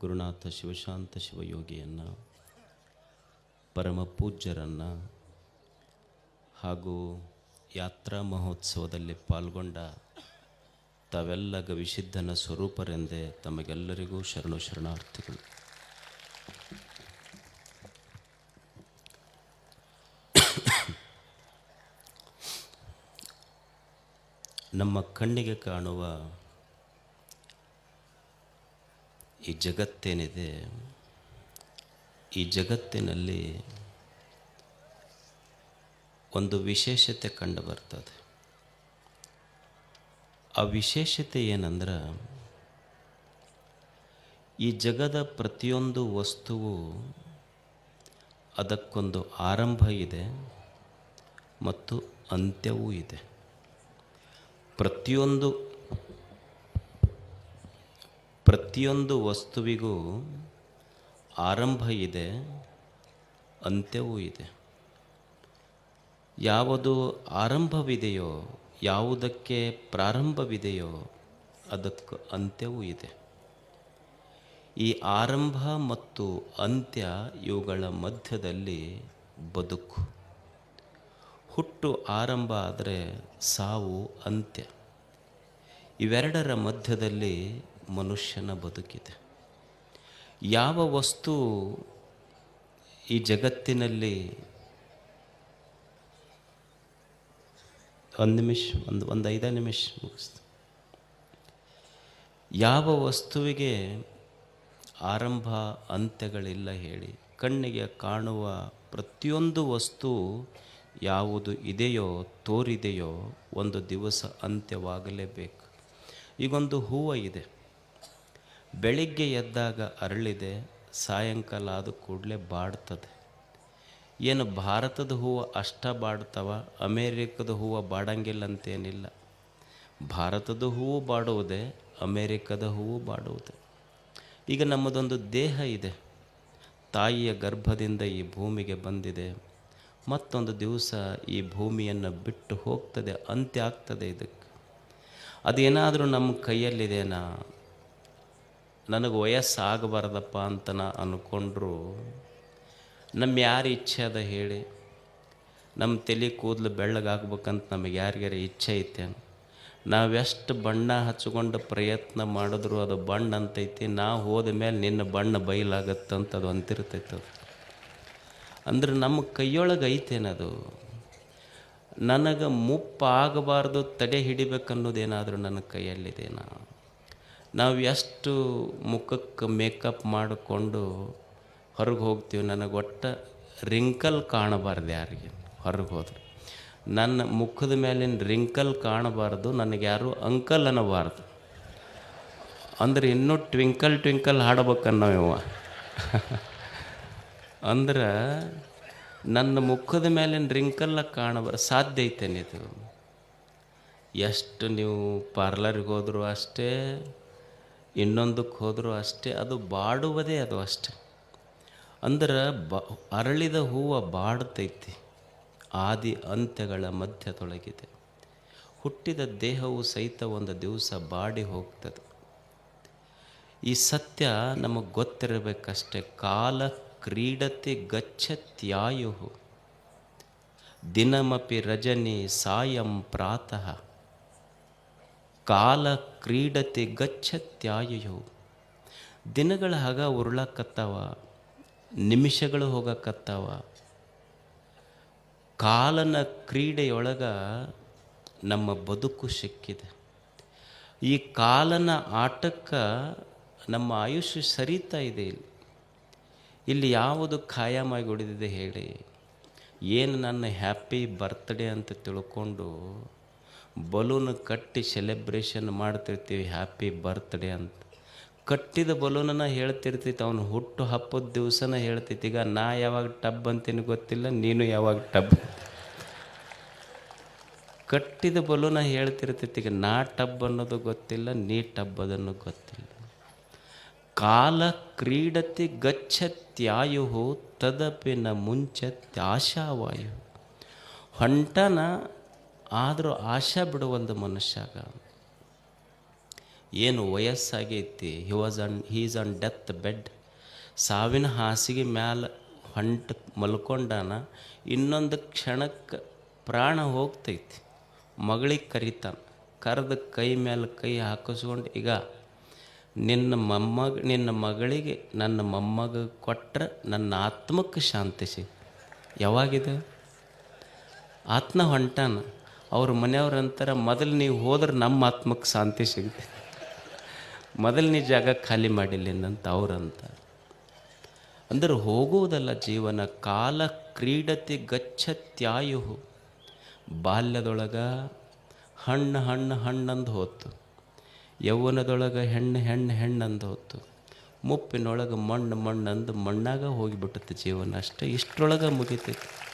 ಗುರುನಾಥ ಶಿವಶಾಂತ ಶಿವಯೋಗಿಯನ್ನು ಪರಮ ಪೂಜ್ಯರನ್ನು ಹಾಗೂ ಯಾತ್ರಾ ಮಹೋತ್ಸವದಲ್ಲಿ ಪಾಲ್ಗೊಂಡ ತಾವೆಲ್ಲ ಗವಿಸಿದ್ಧನ ಸ್ವರೂಪರೆಂದೇ ತಮಗೆಲ್ಲರಿಗೂ ಶರಣು ಶರಣಾರ್ಥಿಗಳು. ನಮ್ಮ ಕಣ್ಣಿಗೆ ಕಾಣುವ ಈ ಜಗತ್ತೇನಿದೆ, ಈ ಜಗತ್ತಿನಲ್ಲಿ ಒಂದು ವಿಶೇಷತೆ ಕಂಡು ಬರ್ತದೆ ಆ ವಿಶೇಷತೆ ಏನಂದ್ರೆ, ಈ ಜಗದ ಪ್ರತಿಯೊಂದು ವಸ್ತುವು ಅದಕ್ಕೊಂದು ಆರಂಭ ಇದೆ ಮತ್ತು ಅಂತ್ಯವೂ ಇದೆ. ಪ್ರತಿಯೊಂದು ಪ್ರತಿಯೊಂದು ವಸ್ತುವಿಗೂ ಆರಂಭ ಇದೆ, ಅಂತ್ಯವೂ ಇದೆ. ಯಾವುದು ಆರಂಭವಿದೆಯೋ, ಯಾವುದಕ್ಕೆ ಪ್ರಾರಂಭವಿದೆಯೋ, ಅದಕ್ಕೆ ಅಂತ್ಯವೂ ಇದೆ. ಈ ಆರಂಭ ಮತ್ತು ಅಂತ್ಯ ಇವುಗಳ ಮಧ್ಯದಲ್ಲಿ ಬದುಕು. ಹುಟ್ಟು ಆರಂಭ ಆದರೆ ಸಾವು ಅಂತ್ಯ. ಇವೆರಡರ ಮಧ್ಯದಲ್ಲಿ ಮನುಷ್ಯನ ಬದುಕಿದೆ. ಯಾವ ವಸ್ತು ಈ ಜಗತ್ತಿನಲ್ಲಿ ಒಂದು ನಿಮಿಷ, ಒಂದು ಒಂದು ಐದು ನಿಮಿಷ ಮುಗಿಸ್ತು. ಯಾವ ವಸ್ತುವಿಗೆ ಆರಂಭ, ಅಂತ್ಯಗಳಿಲ್ಲ ಹೇಳಿ, ಕಣ್ಣಿಗೆ ಕಾಣುವ ಪ್ರತಿಯೊಂದು ವಸ್ತು ಯಾವುದು ಇದೆಯೋ, ತೋರಿದೆಯೋ, ಒಂದು ದಿವಸ ಅಂತ್ಯವಾಗಲೇಬೇಕು. ಈಗೊಂದು ಹೂವು ಇದೆ. ಬೆಳಿಗ್ಗೆ ಎದ್ದಾಗ ಅರಳಿದೆ, ಸಾಯಂಕಾಲ ಆದ ಕೂಡಲೇ ಬಾಡ್ತದೆ. ಏನು ಭಾರತದ ಹೂವು ಅಷ್ಟ ಬಾಡ್ತವ, ಅಮೇರಿಕದ ಹೂವು ಬಾಡಂಗಿಲ್ಲ ಅಂತೇನಿಲ್ಲ ಭಾರತದ ಹೂವು ಬಾಡುವುದೇ, ಅಮೇರಿಕದ ಹೂವು ಬಾಡುವುದೇ. ಈಗ ನಮ್ಮದೊಂದು ದೇಹ ಇದೆ. ತಾಯಿಯ ಗರ್ಭದಿಂದ ಈ ಭೂಮಿಗೆ ಬಂದಿದೆ. ಮತ್ತೊಂದು ದಿವಸ ಈ ಭೂಮಿಯನ್ನು ಬಿಟ್ಟು ಹೋಗ್ತದೆ, ಅಂತ್ಯ ಆಗ್ತದೆ ಇದಕ್ಕೆ. ಅದೇನಾದರೂ ನಮ್ಮ ಕೈಯಲ್ಲಿದೆನಾ? ನನಗೆ ವಯಸ್ಸಾಗಬಾರ್ದಪ್ಪ ಅಂತ ನಾ ಅಂದ್ಕೊಂಡ್ರು ನಮ್ಮ ಯಾರು ಇಚ್ಛೆ ಅದ ಹೇಳಿ. ನಮ್ಮ ತಲೆ ಕೂದಲು ಬೆಳ್ಳಗಾಗಬೇಕಂತ ನಮಗೆ ಯಾರಿಗಾರ ಇಚ್ಛೆ ಐತೆ ನಾವೆಷ್ಟು ಬಣ್ಣ ಹಚ್ಕೊಂಡು ಪ್ರಯತ್ನ ಮಾಡಿದ್ರು ಅದು ಬಣ್ಣ ಅಂತೈತಿ, ನಾ ಹೋದ ಮೇಲೆ ನಿನ್ನ ಬಣ್ಣ ಬಯಲಾಗತ್ತಂತ ಅದು ಅಂತಿರ್ತೈತೆ ಅದು. ಅಂದ್ರೆ ನಮ್ಮ ಕೈಯೊಳಗೆ ಐತೇನದು ನನಗೆ ಮುಪ್ಪಾಗಬಾರ್ದು, ತಡೆ ಹಿಡಿಬೇಕನ್ನೋದೇನಾದರೂ ನನ್ನ ಕೈಯಲ್ಲಿದೇನಾ? ನಾವು ಎಷ್ಟು ಮುಖಕ್ಕೆ ಮೇಕಪ್ ಮಾಡಿಕೊಂಡು ಹೊರಗೆ ಹೋಗ್ತೀವಿ, ನನಗೆ ಒಟ್ಟು ರಿಂಕಲ್ ಕಾಣಬಾರ್ದು ಯಾರಿಗೆ, ಹೊರಗೆ ಹೋದ್ರೆ. ನನ್ನ ಮುಖದ ಮೇಲಿನ ರಿಂಕಲ್ ಕಾಣಬಾರ್ದು, ನನಗೆ ಯಾರು ಅಂಕಲ್ ಅನ್ನಬಾರ್ದು. ಅಂದ್ರೆ ಇನ್ನೂ ಟ್ವಿಂಕಲ್ ಟ್ವಿಂಕಲ್ ಹಾಡ್ಬೇಕನ್ನೋ ಇವ ಅಂದ್ರೆ ನನ್ನ ಮುಖದ ಮೇಲಿನ ರಿಂಕಲ್ಲ ಕಾಣಬಾರ ಸಾಧ್ಯ ಇದು? ಎಷ್ಟು ನೀವು ಪಾರ್ಲರಿಗೆ ಹೋದರೂ ಅಷ್ಟೇ ಇನ್ನೊಂದಕ್ಕೆ ಹೋದರೂ ಅಷ್ಟೇ, ಅದು ಬಾಡುವುದೇ ಅದು ಅಷ್ಟೆ. ಅಂದ್ರೆ ಬ, ಅರಳಿದ ಹೂವು ಬಾಡುತ್ತೈತಿ ಆದಿ ಅಂತ್ಯಗಳ ಮಧ್ಯ ತೊಳಗಿದೆ ಹುಟ್ಟಿದ ದೇಹವು ಸಹಿತ ಒಂದು ದಿವಸ ಬಾಡಿ ಹೋಗ್ತದೆ. ಈ ಸತ್ಯ ನಮಗೆ ಗೊತ್ತಿರಬೇಕಷ್ಟೆ, ಕಾಲ ಕ್ರೀಡತೆ ಗಚ್ಚತ್ಯಾಯು ದಿನಮಪಿ ರಜನಿ ಸಾಯಂ ಪ್ರಾತಃ. ಕಾಲ ಕ್ರೀಡತೆ ಗಚ್ಚತ್ಯಾಯು ದಿನಗಳ ಹಗ ಉರುಳಕತ್ತಾವ, ನಿಮಿಷಗಳು ಹೋಗಕ್ಕತ್ತಾವ ಕಾಲನ ಕ್ರೀಡೆಯೊಳಗ ನಮ್ಮ ಬದುಕು ಸಿಕ್ಕಿದೆ. ಈ ಕಾಲನ ಆಟಕ್ಕೆ ನಮ್ಮ ಆಯುಷ್ಯ ಸರಿತಾ ಇದೆ ಇಲ್ಲಿ. ಇಲ್ಲಿ ಯಾವುದು ಖಾಯಮಾಗಿ ಉಳಿದಿದೆ ಹೇಳಿ. ಏನು ನನ್ನ ಹ್ಯಾಪಿ ಬರ್ತ್ಡೇ ಅಂತ ತಿಳ್ಕೊಂಡು ಬಲೂನ್ ಕಟ್ಟಿ ಸೆಲೆಬ್ರೇಷನ್ ಮಾಡ್ತಿರ್ತೀವಿ ಹ್ಯಾಪಿ ಬರ್ತ್ಡೇ ಅಂತ. ಕಟ್ಟಿದ ಬಲೂನನ್ನ ಹೇಳ್ತಿರ್ತೈತಿ ಅವನು ಹುಟ್ಟು ಹಬ್ಬದ ದಿವಸನ ಹೇಳ್ತೈತಿ ಈಗ ನಾ ಯಾವಾಗ ಟಬ್ ಅಂತೀನಿ ಗೊತ್ತಿಲ್ಲ, ನೀನು ಯಾವಾಗ ಟಬ್ ಕಟ್ಟಿದ ಬಲೂನ ಹೇಳ್ತಿರ್ತೈತಿ ಈಗ ನಾ ಟಬ್ ಅನ್ನೋದು ಗೊತ್ತಿಲ್ಲ, ನೀ ಟಬ್ ಅದನ್ನು ಗೊತ್ತಿಲ್ಲ. ಕಾಲ ಕ್ರೀಡತಿ ಗಚ್ಚತ್ಯಾಯು ತದಪಿನ ಮುಂಚತ್ಯಾಶಾವಾಯು ಹೊಂಟನ ಆದರೂ ಆಶಾ ಒಂದು ಮನುಷ್ಯಾಗ. ಏನು ವಯಸ್ಸಾಗೈತಿ he was on is on death bed ಸಾವಿನ ಹಾಸಿಗೆ ಮ್ಯಾಲ ಹೊಂಟ ಮಲ್ಕೊಂಡಾನ ಇನ್ನೊಂದು ಕ್ಷಣಕ್ಕೆ ಪ್ರಾಣ ಹೋಗ್ತೈತಿ. ಮಗಳಿಗೆ ಕರಿತಾನೆ. ಕರೆದು ಕೈ ಮೇಲೆ ಕೈ ಹಾಕಿಸ್ಕೊಂಡು, ಈಗ ನಿನ್ನ ಮೊಮ್ಮಗ, ನಿನ್ನ ಮಗಳಿಗೆ, ನನ್ನ ಮೊಮ್ಮಗ ಕೊಟ್ಟರೆ ನನ್ನ ಆತ್ಮಕ್ಕೆ ಶಾಂತಿ ಸಿಗ ಯಾವಾಗಿದೆ? ಆತ್ಮ ಹೊಂಟಾನ. ಅವ್ರ ಮನೆಯವ್ರ ಅಂತಾರೆ ಮೊದಲು ನೀವು ಹೋದ್ರೆ ನಮ್ಮ ಆತ್ಮಕ್ಕೆ ಶಾಂತಿ ಸಿಗುತ್ತೆ ಮೊದಲನೇ ಜಾಗ ಖಾಲಿ ಮಾಡಿಲ್ಲಿಂದಂತ ಅವ್ರಂತ ಅಂದ್ರೆ ಹೋಗುವುದಲ್ಲ ಜೀವನ, ಕಾಲ ಕ್ರೀಡತಿ ಗಚ್ಚತ್ಯಾಯು. ಬಾಲ್ಯದೊಳಗೆ ಹಣ್ಣು ಹಣ್ಣು ಹಣ್ಣಂದು ಹೋತು. ಯೌವನದೊಳಗೆ ಹೆಣ್ಣು ಹೆಣ್ಣು ಹೆಣ್ಣಂದು ಹೋತು. ಮುಪ್ಪಿನೊಳಗೆ ಮಣ್ಣು ಮಣ್ಣಂದು ಮಣ್ಣಾಗ ಹೋಗಿಬಿಟ್ಟತ್ತೆ ಜೀವನ ಅಷ್ಟೇ. ಇಷ್ಟರೊಳಗೆ ಮುಗಿತೈತಿ.